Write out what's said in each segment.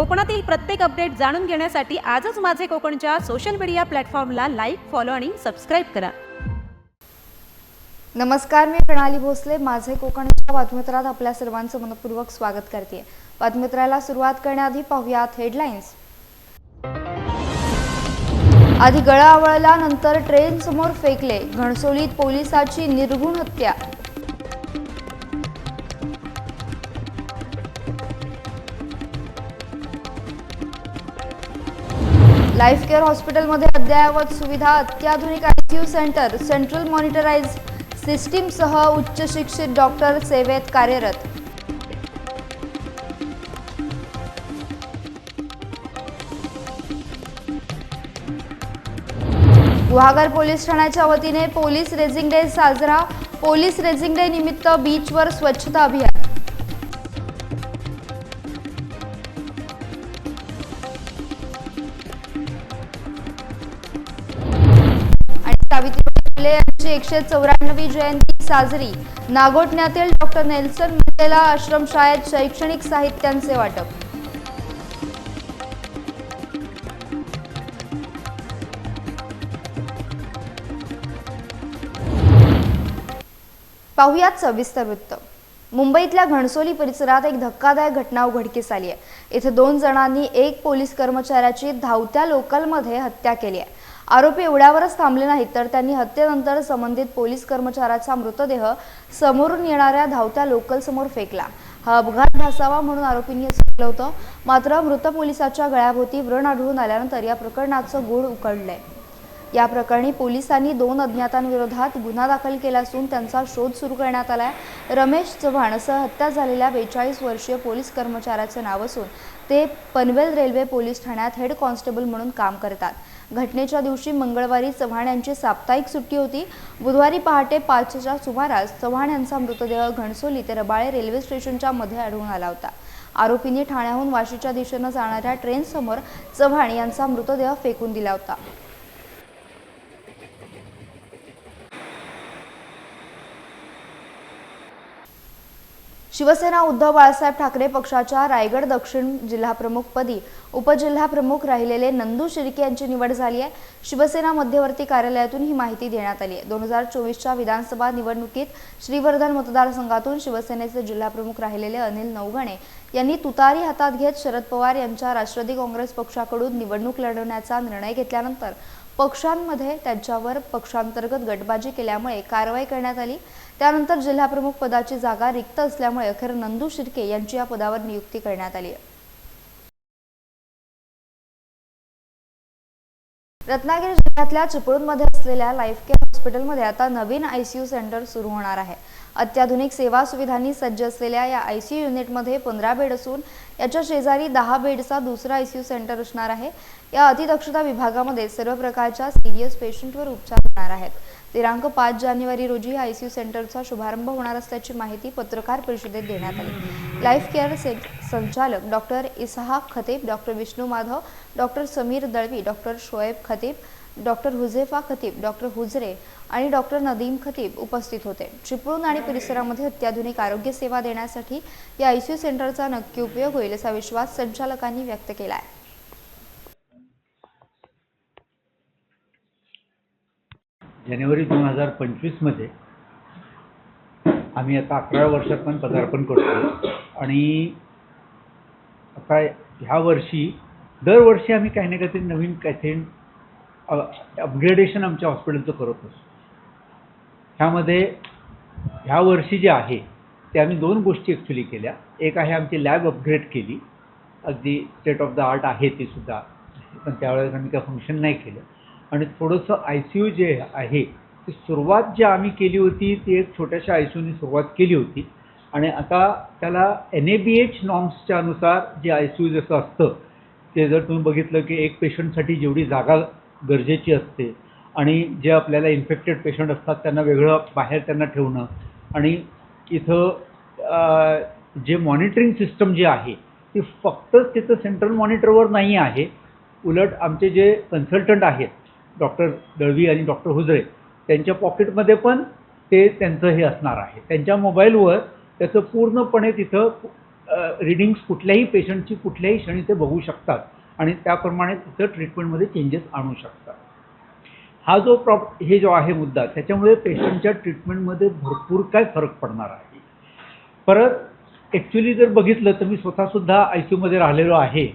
कोकणातील प्रत्येक अपडेट जाणून घेण्यासाठी आजच माझे कोकणच्या सोशल मीडिया प्लॅटफॉर्मला लाईक फॉलो आणि सबस्क्राईब करा. नमस्कार मी प्रणाली भोसले. माझे कोकणच्या बातमीत्रात आपल्या सर्वांचं मनपूर्वक स्वागत करते. बातमीत्राला सुरुवात करण्याआधी पाहूयात हेडलाईन्स आधी गळा नंतर ट्रेन समोर फेकले. घणसोलीत पोलिसाची निर्गुण हत्या. लाईफ केअर हॉस्पिटलमध्ये अद्ययावत सुविधा अत्याधुनिक आयसीयू सेंटर सेंट्रल मॉनिटराइज सिस्टीमसह उच्च शिक्षित डॉक्टर सेवेत कार्यरत. गुहागर पोलीस ठाण्याच्या वतीने पोलीस रेझिंग डे साजरा. पोलीस रेझिंग डे निमित्त बीचवर स्वच्छता अभियान. यांची एकशे चौऱ्याण्णवी जयंती साजरी. नागोठण्यातील डॉक्टर नेल्सन मंडेला आश्रमशाळेत शैक्षणिक साहित्यांचे वाटप. पाहुयात सविस्तर वृत्त. मुंबईतल्या घणसोली परिसरात एक धक्कादायक घटना उघडकीस आली आहे इथे दोन जणांनी एक पोलीस कर्मचाऱ्याची धावत्या लोकलमध्ये हत्या केली आहे आरोपी एवढ्यावरच थांबले नाहीत तर त्यांनी हत्येनंतर संबंधित पोलीस कर्मचाऱ्याचा मृतदेह समोरून येणाऱ्या धावत्या लोकल समोर फेकला. हा अपघात भासावा म्हणून आरोपींनी असं केलं होतं. मात्र मृत पोलिसाच्या गळ्याभोवती व्रण आढळून आल्यानंतर या प्रकरणाचं गूढ उकडलंय या प्रकरणी पोलिसांनी दोन अज्ञातांविरोधात गुन्हा दाखल केला असून त्यांचा शोध सुरू करण्यात आलाय. रमेश चव्हाण असं हत्या झालेल्या बेचाळीस वर्षीय पोलीस कर्मचाऱ्याचे नाव असून ते पनवेल रेल्वे पोलीस ठाण्यात हेड कॉन्स्टेबल म्हणून काम करतात. घटनेच्या दिवशी मंगळवारी चव्हाण यांची साप्ताहिक सुट्टी होती. बुधवारी पहाटे पाचच्या सुमारास चव्हाण यांचा मृतदेह घणसोली ते रबाळे रेल्वे स्टेशनच्या मध्ये आढळून आला होता. आरोपींनी ठाण्याहून वाशीच्या दिशेनं जाणाऱ्या ट्रेनसमोर चव्हाण यांचा मृतदेह फेकून दिला होता. शिवसेना उद्धव बाळासाहेब ठाकरे पक्षाच्या रायगड दक्षिण जिल्हाप्रमुखपदी उपजिल्हाप्रमुख राहिलेले नंदू शिर्के यांची निवड झाली आहे. शिवसेना मध्यवर्ती कार्यालयातून ही माहिती देण्यात आली आहे. दोन हजार चोवीसच्या विधानसभा निवडणुकीत श्रीवर्धन मतदारसंघातून शिवसेनेचे जिल्हाप्रमुख राहिलेले अनिल नवगणे यांनी तुतारी हातात घेत शरद पवार यांच्या राष्ट्रवादी काँग्रेस पक्षाकडून निवडणूक लढवण्याचा निर्णय घेतल्यानंतर पक्षांमध्ये त्यांच्यावर पक्षांतर्गत गटबाजी केल्यामुळे कारवाई करण्यात आली. त्यानंतर जिल्हाप्रमुख पदाची जागा रिक्त असल्यामुळे अखेर नंदू शिर्के यांची या पदावर नियुक्ती करण्यात आली आहे. रत्नागिरी जिल्ह्यातल्या चिपळूणमध्ये असलेल्या लाईफ केअर हॉस्पिटलमध्ये आता नवीन आयसीयू सेंटर सुरू होणार आहे. अत्याधुनिक सेवा सुविधांनी सज्ज असलेल्या या आयसीयू युनिटमध्ये पंधरा बेड असून याच्या शेजारी दहा बेडचा दुसरा आयसीयू सेंटर असणार आहे. या अतिदक्षता विभागामध्ये सर्व प्रकारच्या सिरियस पेशंटवर उपचार होणार आहेत. दिनांक पाच जानेवारी रोजी आयसीयू सेंटरचा शुभारंभ होणार असल्याची माहिती पत्रकार परिषदेत देण्यात आली. लाईफ केअर संचालक doctor Ishaq Khatib doctor Vishnu Madhav doctor Sameer Dalvi doctor Shoaib Khatib doctor Huzefa Khatib doctor Hujre आणि डॉक्टर नदीम खतीब उपस्थित होते. चिपळूण आणि परिसरामध्ये अत्याधुनिक आरोग्य सेवा देण्यासाठी या आयसीयू सेंटरचा नक्की उपयोग होईल असा विश्वास संचालकांनी व्यक्त केला आहे जानेवारी दोन हजार पंचवीसमध्ये आम्ही आता अकरा वर्षात पण पदार्पण करतो आणि आता ह्या वर्षी दरवर्षी आम्ही काही ना काहीतरी नवीन काहीतरी अपग्रेडेशन आमच्या हॉस्पिटलचं करत असतो. ह्यामध्ये ह्या वर्षी जे आहे ते आम्ही दोन गोष्टी ॲक्च्युली केल्या. एक आहे आमची लॅब अपग्रेड केली. अगदी स्टेट ऑफ द आर्ट आहे ती सुद्धा. पण त्यावेळेस आम्ही काय फंक्शन नाही केलं. आणि थोडंसं आय सी यू जे आहे ती सुरुवात जी आम्ही केली होती ती एक छोट्याशा आय सी यूनी सुरुवात केली होती. आणि आता त्याला एन ए बी एच नॉर्म्सच्या अनुसार जे आय सी यू जसं असतं ते जर तुम्ही बघितलं की एक पेशंटसाठी जेवढी जागा गरजेची असते आणि जे आपल्याला इन्फेक्टेड पेशंट असतात त्यांना वेगळं बाहेर त्यांना ठेवणं आणि इथं जे मॉनिटरिंग सिस्टम जी आहे ती फक्तच तिथं सेंट्रल मॉनिटरवर नाही आहे. उलट आमचे जे कन्सल्टंट आहेत डॉक्टर दळवी आणि डॉक्टर हुजरे त्यांच्या पॉकेटमध्ये पण ते त्यांचं हे असणार आहे. त्यांच्या मोबाईलवर त्याचं पूर्णपणे तिथं रिडिंग्स कुठल्याही पेशंटची कुठल्याही क्षणी ते बघू शकतात आणि त्याप्रमाणे तिथं ट्रीटमेंटमध्ये चेंजेस आणू शकतात. हा जो प्रॉप हे जो आहे मुद्दा त्याच्यामुळे पेशंटच्या ट्रीटमेंटमध्ये भरपूर काय फरक पडणार आहे. परत ॲक्च्युली जर बघितलं तर मी स्वतःसुद्धा आय सी यूमध्ये राहिलेलो आहे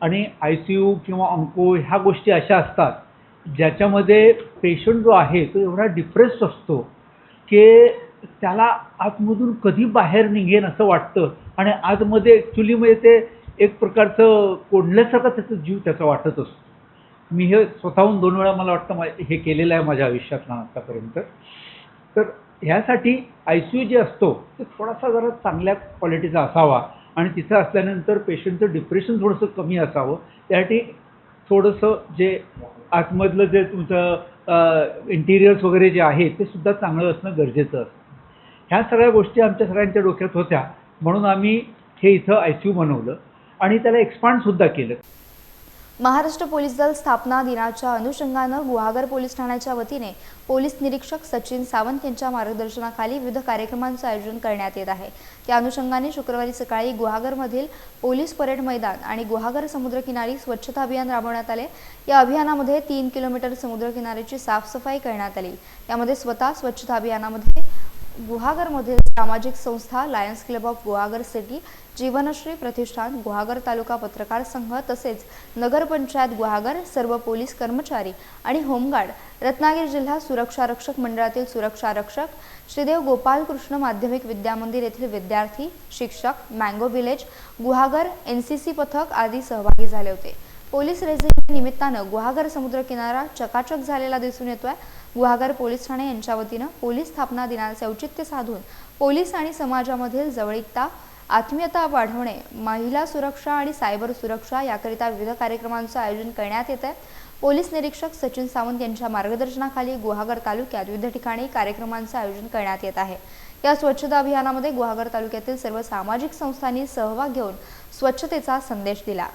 आणि आय सी यू किंवा अंको ह्या गोष्टी अशा असतात ज्याच्यामध्ये पेशंट जो आहे तो एवढा डिप्रेस्ड असतो की त्याला आतमधून कधी बाहेर निघेन असं वाटतं आणि आतमध्ये ॲक्च्युलीमध्ये म्हणजे ते एक प्रकारचं कोंडल्यासारखं त्याचा जीव त्याचा वाटत असतो. मी हे स्वतःहून दोन वेळा मला वाटतं मा हे केलेलं आहे माझ्या आयुष्यातला आतापर्यंत. तर ह्यासाठी आय सी यू जे असतो ते थोडासा जरा चांगल्या क्वालिटीचा असावा आणि तिथं असल्यानंतर पेशंटचं डिप्रेशन थोडंसं कमी असावं. त्यासाठी थोडंसं जे आतमधलं जे तुमचं इंटिरियर्स वगैरे जे आहे ते सुद्धा चांगलं असणं गरजेचं असतं. ह्या सगळ्या गोष्टी आमच्या सगळ्यांच्या डोक्यात होत्या म्हणून आम्ही हे इथं आय सी यू बनवलं आणि त्याला एक्सपांडसुद्धा केलं. महाराष्ट्र पोलीस दल स्थापना दिनाच्या अनुषंगानं गुहागर पोलीस ठाण्याच्या वतीने पोलीस निरीक्षक सचिन सावंत यांच्या मार्गदर्शनाखाली विविध कार्यक्रमांचं आयोजन करण्यात येत आहे. त्या अनुषंगाने शुक्रवारी सकाळी गुहागरमधील पोलीस परेड मैदान आणि गुहागर समुद्रकिनारी स्वच्छता अभियान राबवण्यात आले. या अभियानामध्ये तीन किलोमीटर समुद्रकिनाऱ्याची साफसफाई करण्यात आली. यामध्ये स्वतः स्वच्छता अभियानामध्ये गुहागरमधील सामाजिक संस्था lions club of Guhagar city Jeevanshree Pratishthan Guhagar Taluka Patrakar Sangh तसेच नगरपंचायत गुहागर सर्व पोलीस कर्मचारी आणि होमगार्ड रत्नागिरी जिल्हा सुरक्षा रक्षक मंडळातील सुरक्षा रक्षक श्रीदेव गोपालकृष्ण माध्यमिक विद्यामंदिर येथील विद्यार्थी शिक्षक mango village Guhagar N C C पथक आदी सहभागी झाले होते. पोलीस रेझिंग निमित्तानं गुहागर समुद्र किनारा चकाचक झालेला दिसून येतोय. गुहागर पोलीस ठाणे यांच्या वतीनं पोलीस स्थापना दिनाचे औचित्य साधून पोलीस आणि समाजामधील जवळीकता आत्मीयता वाढवणे महिला सुरक्षा आणि सायबर सुरक्षा याकरिता विविध कार्यक्रमांचं आयोजन करण्यात येत आहे पोलीस निरीक्षक सचिन सावंत यांच्या मार्गदर्शनाखाली गुहागर तालुक्यात विविध ठिकाणी कार्यक्रमांचं आयोजन करण्यात येत आहे. या स्वच्छता अभियानामध्ये गुहागर तालुक्यातील सर्व सामाजिक संस्थांनी सहभाग घेऊन स्वच्छतेचा संदेश दिला.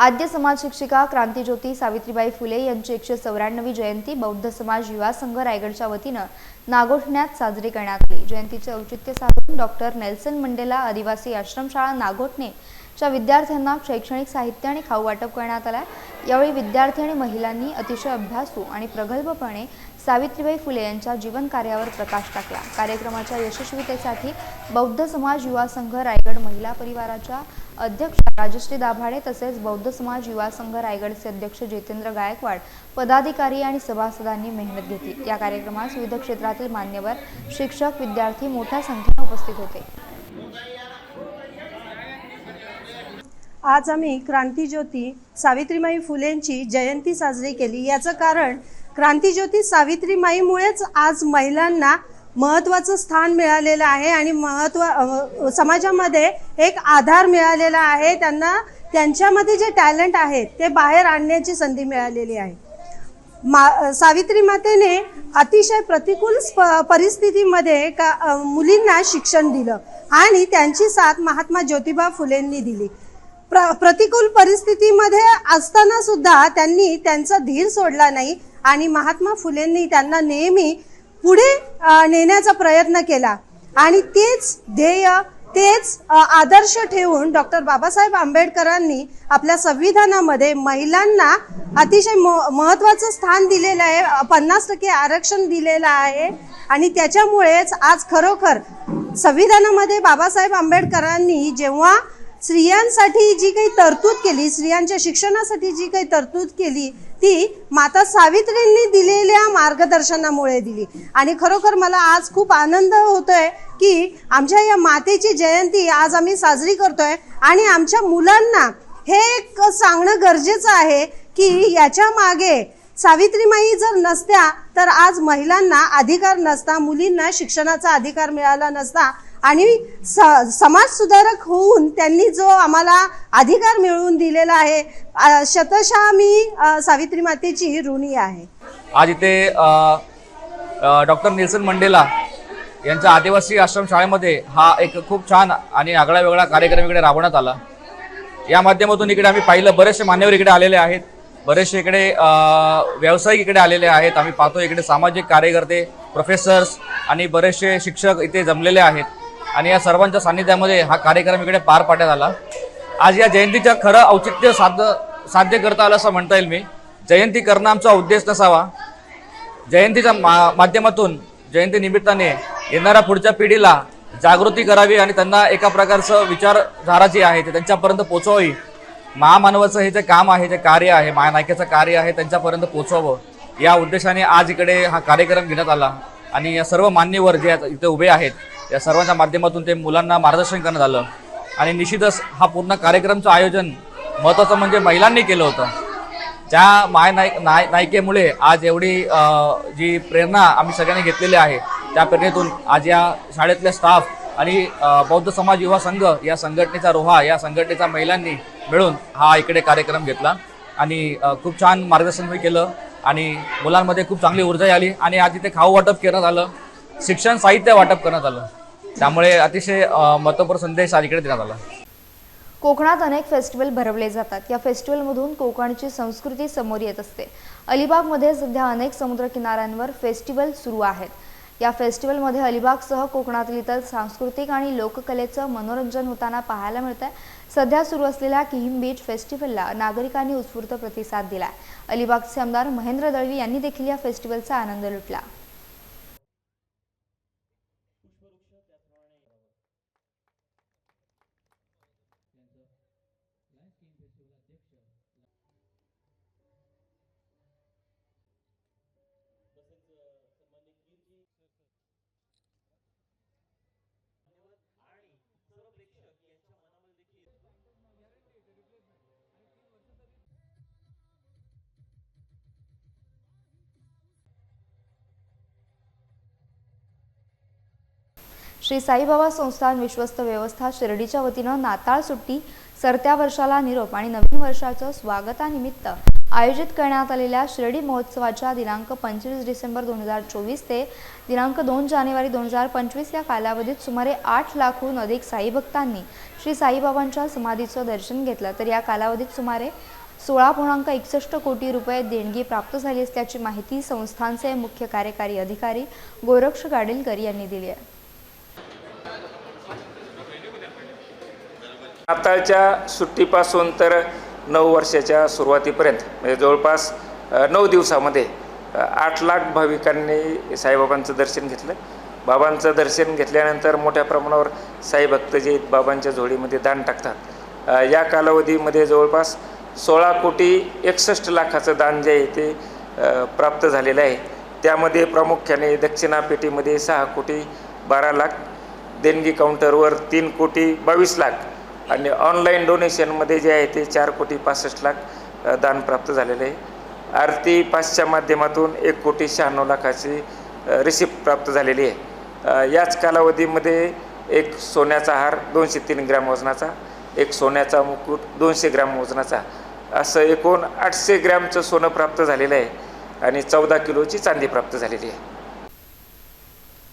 आद्य समाज शिक्षिका क्रांतीज्योती सावित्रीबाई फुले यांची एकशे चौऱ्याण्णवी जयंती बौद्ध समाज युवा संघ रायगडच्या वतीनं नागोठण्यात साजरी करण्यात आली. जयंतीचे औचित्य साधून डॉक्टर नेल्सन मंडेला आदिवासी आश्रमशाळा नागोठणे च्या विद्यार्थ्यांना शैक्षणिक साहित्य आणि खाऊ वाटप करण्यात आला यावेळी विद्यार्थी आणि महिलांनी अतिशय अभ्यासू आणि प्रगल्भपणे सावित्रीबाई फुले यांच्या जीवन कार्यावर प्रकाश टाकला. कार्यक्रमाच्या यशस्वीतेसाठी बौद्ध समाज युवा संघ रायगड महिला परिवाराच्या अध्यक्ष राजश्री दाभाडे तसेच बौद्ध समाज युवा संघ रायगडचे अध्यक्ष जितेंद्र गायकवाड पदाधिकारी आणि सभासदांनी मेहनत घेतली. या कार्यक्रमास विविध क्षेत्रातील मान्यवर शिक्षक विद्यार्थी मोठ्या संख्येने उपस्थित होते. आज आम्ही क्रांतीज्योती सावित्रीमाई फुलेंची जयंती साजरी केली. याचं कारण क्रांतीज्योती सावित्रीमाईमुळेच आज महिलांना महत्त्वाचं स्थान मिळालेलं आहे आणि महत्त्व समाजामध्ये एक आधार मिळालेला आहे. त्यांना त्यांच्यामध्ये जे टॅलेंट आहे ते बाहेर आणण्याची संधी मिळालेली आहे. मा सावित्री मातेने अतिशय प्रतिकूल स्प- परिस्थितीमध्ये का मुलींना शिक्षण दिलं आणि त्यांची साथ महात्मा ज्योतिबा फुलेंनी दिली. प्र प्रतिकूल परिस्थितीमध्ये असताना सुद्धा त्यांनी त्यांचा धीर सोडला नाही. आणि महात्मा फुलेंनी त्यांना नेहमी पुढे नेण्याचा प्रयत्न केला. आणि तेच ध्येय तेच आदर्श ठेवून डॉक्टर बाबासाहेब आंबेडकरांनी आपल्या संविधानामध्ये महिलांना अतिशय म- महत्त्वाचं स्थान दिलेलं आहे पन्नास टक्के आरक्षण दिलेलं आहे. आणि त्याच्यामुळेच आज खरोखर संविधानामध्ये बाबासाहेब आंबेडकरांनी जेव्हा स्त्रियांसाठी जी काही तरतूद केली स्त्रियांच्या शिक्षणासाठी जी काही तरतूद केली ती माता सावित्रींनी दिलेल्या मार्गदर्शनामुळे दिली. आणि खरोखर मला आज खूप आनंद होतोय की आमच्या या मातेची जयंती आज आम्ही साजरी करतोय. आणि आमच्या मुलांना हे एक सांगणं गरजेचं आहे की याच्या मागे सावित्रीमाई जर नसत्या तर आज महिलांना अधिकार नसता मुलींना शिक्षणाचा अधिकार मिळाला नसता आणि स समाज सुधारक होऊन त्यांनी जो आम्हाला अधिकार मिळवून दिलेला आहे शतशः मी सावित्री मातेची ऋणी आहे. आज इथे डॉक्टर नेल्सन मंडेला यांच्या आदिवासी आश्रम शाळेमध्ये हा एक खूप छान आणि आगळा वेगळा कार्यक्रम इकडे राबवण्यात आला. या माध्यमातून इकडे आम्ही पाहिलं बरेचसे मान्यवर इकडे आलेले आहेत बरेचसे इकडे व्यावसायिक इकडे आलेले आहेत आम्ही पाहतो इकडे सामाजिक कार्यकर्ते प्रोफेसर्स आणि बरेचसे शिक्षक इथे जमलेले आहेत. आणि या सर्वांच्या सान्निध्यामध्ये हा कार्यक्रम इकडे पार पाडण्यात आला. आज या जयंतीचं खरं औचित्य साध्य साध्य करता आलं असं म्हणता येईल मी. जयंती करणं आमचा उद्देश नसावा. जयंतीच्या मा माध्यमातून जयंती निमित्ताने येणाऱ्या पुढच्या पिढीला जागृती करावी आणि त्यांना एका प्रकारचं विचारधारा जी आहे ते त्यांच्यापर्यंत पोचवावी महामानवाचं हे जे काम आहे जे कार्य आहे महानायकाचं कार्य आहे त्यांच्यापर्यंत पोचवावं या उद्देशाने आज इकडे हा कार्यक्रम घेण्यात आला. आणि या सर्व मान्यवर जे इथे उभे आहेत या सर्वांच्या माध्यमातून ते मुलांना मार्गदर्शन करण्यात आलं आणि निश्चितच हा पूर्ण कार्यक्रमचं आयोजन महत्त्वाचं म्हणजे महिलांनी केलं होतं. ज्या माय नाय नाय नायिकेमुळे आज एवढी जी प्रेरणा आम्ही सगळ्यांनी घेतलेली आहे त्या प्रेरणेतून आज या शाळेतले स्टाफ आणि बौद्ध समाज युवा संघ या संघटनेचा रोहा या संघटनेच्या महिलांनी मिळून हा इकडे कार्यक्रम घेतला. आणि खूप छान मार्गदर्शन मी केलं आणि मुलांमध्ये खूप चांगली ऊर्जा आली आणि आज इथे खाऊ वाटप करण्यात आलं. शिक्षण साहित्य वाटप करण्यात आलं. त्यामुळे अतिशय अ, संदेश अलीकडे देण्यात आला. कोकणात अनेक फेस्टिवल भरवले जातात. या फेस्टिवलमधून कोकणची संस्कृती समोर येत असते. अलिबागमध्ये सध्या अनेक समुद्रकिनाऱ्यांवर फेस्टिवल सुरू आहेत. या फेस्टिवलमध्ये अलिबागसह कोकणातील इतर सांस्कृतिक आणि लोककलेचं मनोरंजन होताना पाहायला मिळतंय. सध्या सुरू असलेल्या किहिम बीच फेस्टिवलला नागरिकांनी उत्स्फूर्त प्रतिसाद दिलाय. अलिबागचे आमदार महेंद्र दळवी यांनी देखील या फेस्टिवलचा आनंद लुटला. श्री साईबाबा संस्थान विश्वस्त व्यवस्था शिर्डीच्या वतीनं नाताळ सुट्टी सरत्या वर्षाला निरोप आणि नवीन वर्षाचं स्वागतानिमित्त आयोजित करण्यात आलेल्या शिर्डी महोत्सवाच्या दिनांक पंचवीस डिसेंबर दोन हजार चोवीस ते दिनांक दोन जानेवारी दोन हजार पंचवीस या कालावधीत सुमारे आठ लाखहून अधिक साईभक्तांनी श्री साईबाबांच्या समाधीचं दर्शन घेतलं. तर या कालावधीत सुमारे सोळा पूर्णांक एकसष्ट कोटी रुपये देणगी प्राप्त झाली असल्याची माहिती संस्थानचे मुख्य कार्यकारी अधिकारी गोरक्ष गाडीलकर यांनी दिली आहे. नाताळच्या सुट्टीपासून तर नऊ वर्षाच्या सुरुवातीपर्यंत म्हणजे जवळपास नऊ दिवसामध्ये आठ लाख भाविकांनी साईबाबांचं दर्शन घेतलं. बाबांचं दर्शन घेतल्यानंतर मोठ्या प्रमाणावर साईभक्त जे बाबांच्या झोळीमध्ये दान टाकतात. या कालावधीमध्ये जवळपास सोळा कोटी एकसष्ट लाखाचं दान जे आहे ते प्राप्त झालेलं आहे. त्यामध्ये प्रामुख्याने दक्षिणापेटीमध्ये सहा कोटी बारा लाख देणगी काउंटरवर तीन कोटी बावीस लाख आणि ऑनलाईन डोनेशनमध्ये जे आहे ते चार कोटी पासष्ट लाख दान प्राप्त झालेलं आहे. आरती पासच्या माध्यमातून एक कोटी शहाण्णव लाखाची रिसिप्ट प्राप्त झालेली आहे. याच कालावधीमध्ये एक सोन्याचा हार दोनशे तीन ग्रॅम वजनाचा एक सोन्याचा मुकुट दोनशे ग्रॅम वजनाचा असं एकूण आठशे ग्रॅमचं सोनं प्राप्त झालेलं आहे आणि चौदा किलोची चांदी प्राप्त झालेली आहे.